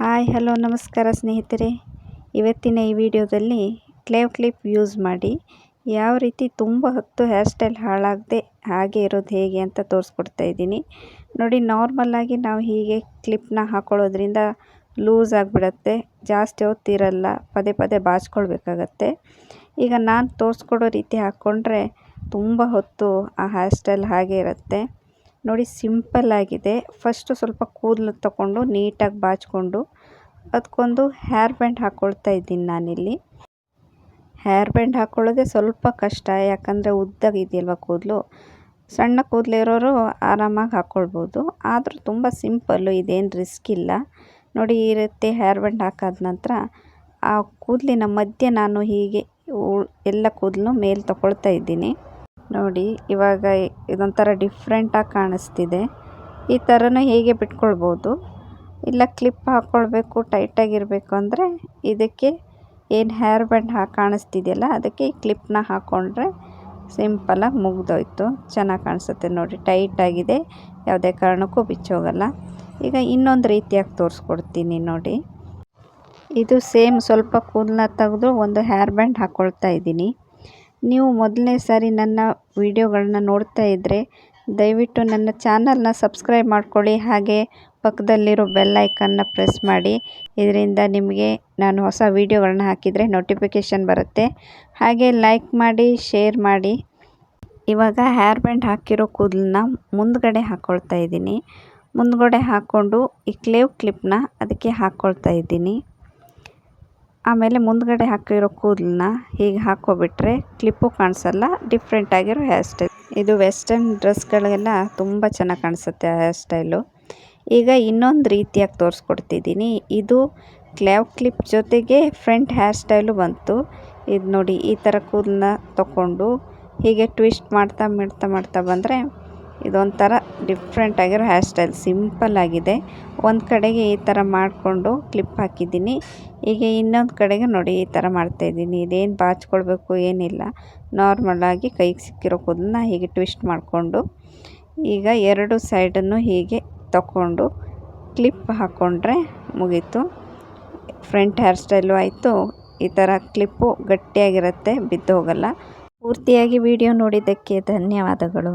Hello, ನಮಸ್ಕಾರ ಸ್ನೇಹಿತರೆ. ಇವತ್ತಿನ ಈ ವಿಡಿಯೋದಲ್ಲಿ ಕ್ಲೇವ್ ಕ್ಲಿಪ್ ಯೂಸ್ ಮಾಡಿ ಯಾವ ರೀತಿ ತುಂಬ ಹೊತ್ತು ಹೇರ್ ಸ್ಟೈಲ್ ಹಾಳಾಗದೆ ಹಾಗೆ ಇರೋದು ಹೇಗೆ ಅಂತ ತೋರಿಸ್ಕೊಡ್ತಾ ಇದ್ದೀನಿ. ನೋಡಿ ನಾರ್ಮಲಾಗಿ ನಾವು ಹೀಗೆ ಕ್ಲಿಪ್ನ ಹಾಕೊಳ್ಳೋದ್ರಿಂದ ಲೂಸ್ ಆಗಿಬಿಡತ್ತೆ, ಜಾಸ್ತಿ ಹೊತ್ತಿರಲ್ಲ, ಪದೇ ಪದೇ ಬಾಚ್ಕೊಳ್ಬೇಕಾಗತ್ತೆ. ಈಗ ನಾನು ತೋರಿಸ್ಕೊಡೋ ರೀತಿ ಹಾಕ್ಕೊಂಡ್ರೆ ತುಂಬ ಹೊತ್ತು ಆ ಹೇರ್ ಸ್ಟೈಲ್ ಹಾಗೆ ಇರುತ್ತೆ. ನೋಡಿ ಸಿಂಪಲ್ ಆಗಿದೆ. ಫಸ್ಟು ಸ್ವಲ್ಪ ಕೂದಲು ತಗೊಂಡು ನೀಟಾಗಿ ಬಾಚಿಕೊಂಡು ಅದಕ್ಕೊಂದು ಹೇರ್ ಬ್ಯಾಂಡ್ ಹಾಕ್ಕೊಳ್ತಾ ಇದ್ದೀನಿ ನಾನಿಲ್ಲಿ. ಹೇರ್ ಬ್ಯಾಂಡ್ ಹಾಕ್ಕೊಳ್ಳೋದೇ ಸ್ವಲ್ಪ ಕಷ್ಟ, ಯಾಕಂದರೆ ಉದ್ದಾಗಿದೆಯಲ್ವ ಕೂದಲು? ಸಣ್ಣ ಕೂದಲಿರೋರು ಆರಾಮಾಗಿ ಹಾಕ್ಕೊಳ್ಬೋದು ಆದರೂ ತುಂಬ ಸಿಂಪಲ್ಲು ಇದೇನು ರಿಸ್ಕ್ ಇಲ್ಲ. ನೋಡಿ ಈ ರೀತಿ ಹೇರ್ ಬ್ಯಾಂಡ್ ಹಾಕಾದ ನಂತರ ಆ ಕೂದಲಿನ ಮಧ್ಯೆ ನಾನು ಹೀಗೆ ಎಲ್ಲ ಕೂದಲು ಮೇಲೆ ತಗೊಳ್ತಾ ಇದ್ದೀನಿ. ನೋಡಿ, ಇವಾಗ ಇದೊಂಥರ ಡಿಫ್ರೆಂಟಾಗಿ ಕಾಣಿಸ್ತಿದೆ. ಈ ಥರನೂ ಹೇಗೆ ಬಿಟ್ಕೊಳ್ಬೋದು? ಇಲ್ಲ ಕ್ಲಿಪ್ ಹಾಕ್ಕೊಳ್ಬೇಕು ಟೈಟಾಗಿರಬೇಕು ಅಂದರೆ ಇದಕ್ಕೆ ಏನು ಹೇರ್ ಬ್ಯಾಂಡ್ ಹಾಕಿ ಕಾಣಿಸ್ತಿದೆಯಲ್ಲ, ಅದಕ್ಕೆ ಈ ಕ್ಲಿಪ್ನ ಹಾಕ್ಕೊಂಡ್ರೆ ಸಿಂಪಲಾಗಿ ಮುಗ್ದೋಯ್ತು. ಚೆನ್ನಾಗಿ ಕಾಣಿಸುತ್ತೆ ನೋಡಿ ಟೈಟಾಗಿದೆ ಯಾವುದೇ ಕಾರಣಕ್ಕೂ ಬಿಚ್ಚೋಗಲ್ಲ. ಈಗ ಇನ್ನೊಂದು ರೀತಿಯಾಗಿ ತೋರಿಸ್ಕೊಡ್ತೀನಿ ನೋಡಿ. ಇದು ಸೇಮ್ ಸ್ವಲ್ಪ ಕೂದಲ ತೆಗೆದು ಒಂದು ಹೇರ್ ಬ್ಯಾಂಡ್ ಹಾಕ್ಕೊಳ್ತಾ ಇದ್ದೀನಿ. ನೀವು ಮೊದಲನೇ ಸಾರಿ ನನ್ನ ವೀಡಿಯೋಗಳನ್ನ ನೋಡ್ತಾ ಇದ್ದರೆ ದಯವಿಟ್ಟು ನನ್ನ ಚಾನಲ್ನ ಸಬ್ಸ್ಕ್ರೈಬ್ ಮಾಡ್ಕೊಳ್ಳಿ. ಹಾಗೆ ಪಕ್ಕದಲ್ಲಿರೋ ಬೆಲ್ ಐಕನ್ನ ಪ್ರೆಸ್ ಮಾಡಿ. ಇದರಿಂದ ನಿಮಗೆ ನಾನು ಹೊಸ ವೀಡಿಯೋಗಳನ್ನ ಹಾಕಿದರೆ ನೋಟಿಫಿಕೇಷನ್ ಬರುತ್ತೆ. ಹಾಗೆ ಲೈಕ್ ಮಾಡಿ, ಶೇರ್ ಮಾಡಿ. ಇವಾಗ ಹೇರ್ ಬ್ಯಾಂಡ್ ಹಾಕಿರೋ ಕೂದಲನ್ನ ಮುಂದ್ಗಡೆ ಹಾಕ್ಕೊಳ್ತಾ ಇದ್ದೀನಿ. ಮುಂದ್ಗಡೆ ಹಾಕ್ಕೊಂಡು ಈ ಕ್ಲೇವ್ ಕ್ಲಿಪ್ನ ಅದಕ್ಕೆ ಹಾಕ್ಕೊಳ್ತಾ ಇದ್ದೀನಿ. ಆಮೇಲೆ ಮುಂದುಗಡೆ ಹಾಕಿರೋ ಕೂದಲನ್ನ ಹೀಗೆ ಹಾಕ್ಕೊಬಿಟ್ರೆ ಕ್ಲಿಪ್ಪು ಕಾಣಿಸಲ್ಲ ಡಿಫ್ರೆಂಟ್ ಆಗಿರೋ ಹೇರ್ ಸ್ಟೈಲ್ ಇದು ವೆಸ್ಟರ್ನ್ ಡ್ರೆಸ್ಗಳಿಗೆಲ್ಲ ತುಂಬ ಚೆನ್ನಾಗಿ ಕಾಣಿಸುತ್ತೆ ಹೇರ್ ಸ್ಟೈಲು ಈಗ ಇನ್ನೊಂದು ರೀತಿಯಾಗಿ ತೋರಿಸ್ಕೊಡ್ತಿದ್ದೀನಿ. ಇದು ಕ್ಲ್ಯಾವ್ ಕ್ಲಿಪ್ ಜೊತೆಗೆ ಫ್ರಂಟ್ ಹೇರ್ ಸ್ಟೈಲು ಬಂತು. ಇದು ನೋಡಿ ಈ ಥರ ಕೂದಲನ್ನ ತಗೊಂಡು ಹೀಗೆ ಟ್ವಿಸ್ಟ್ ಮಾಡ್ತಾ ಮಾಡ್ತಾ ಮಾಡ್ತಾ ಬಂದರೆ ಇದೊಂಥರ ಡಿಫ್ರೆಂಟ್ ಆಗಿರೋ ಹೇರ್ ಸ್ಟೈಲ್ ಸಿಂಪಲ್ ಆಗಿದೆ. ಒಂದು ಕಡೆಗೆ ಈ ಥರ ಮಾಡಿಕೊಂಡು ಕ್ಲಿಪ್ ಹಾಕಿದ್ದೀನಿ. ಈಗ ಇನ್ನೊಂದು ಕಡೆಗೆ ನೋಡಿ ಈ ಥರ ಮಾಡ್ತಾಯಿದ್ದೀನಿ ಇದೇನು ಬಾಚ್ಕೊಳ್ಬೇಕು ಏನಿಲ್ಲ. ನಾರ್ಮಲಾಗಿ ಕೈಗೆ ಸಿಕ್ಕಿರೋ ಕೂದಲನ್ನ ಹೀಗೆ ಟ್ವಿಸ್ಟ್ ಮಾಡಿಕೊಂಡು ಈಗ ಎರಡು ಸೈಡನ್ನು ಹೀಗೆ ತಗೊಂಡು ಕ್ಲಿಪ್ ಹಾಕ್ಕೊಂಡ್ರೆ ಮುಗೀತು. ಫ್ರಂಟ್ ಹೇರ್ ಸ್ಟೈಲು ಆಯಿತು. ಈ ಥರ ಕ್ಲಿಪ್ಪು ಗಟ್ಟಿಯಾಗಿರುತ್ತೆ, ಬಿದ್ದು ಹೋಗಲ್ಲ. ಪೂರ್ತಿಯಾಗಿ ವಿಡಿಯೋ ನೋಡಿದ್ದಕ್ಕೆ ಧನ್ಯವಾದಗಳು.